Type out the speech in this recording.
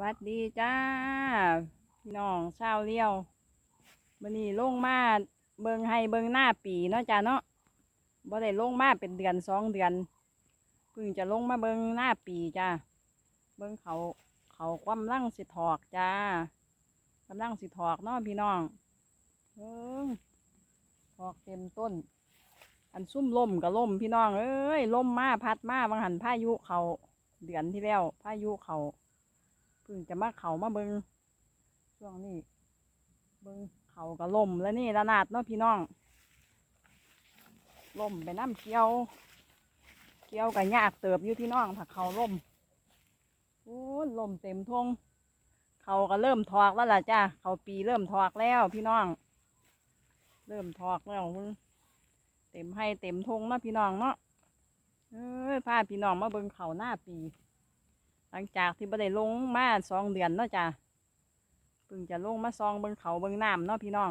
วัสดีจ้าพี่น้องชาวเลี้ยววันนี้ลงมาเบิงให้เบิงหน้าปีเนาะจ้าเนาะบ่ได้ลงมาเป็นเดือนสองเดือนเพิ่งจะลงมาเบิงหน้าปีจ้าเบิงเขาเขากำลังสิถอกจ้ากำลังสิถอกเนาะพี่น้องเบิงถอกเต็มต้น อันซุ่มล่มกับล่มพี่น้องเอ้ยล่มมาพัดมาบางหันพายุเขาเดือนที่แล้วพายุเขา พิ่งจะมาเขามาเบิงช่วงนี้ เบิงเขากับล่มแล้วนี่ระนาดเนาะพี่น้องล่มไปน้ำเกี่ยว เกี่ยวกับยากเติบอยู่พี่น้องถ้าเขาล่มโอ้ล่มเต็มทงเขาก็เริ่มถอกแล้วล่ะจ้าเขาปีเริ่มถอกแล้วพี่น้อง เริ่มถอกแล้วเต็มให้เต็มทงเนาะพี่น้องเนาะเอ้ยพาพี่น้องมาเบิ่งเขาหน้าปี หลังจากที่บ่ได้ลงมาสองเดือนเนาะจ้ะเพิ่งจะลงมาซองเบิ่งเขาเบิ่งน้ำเนาะพี่น้อง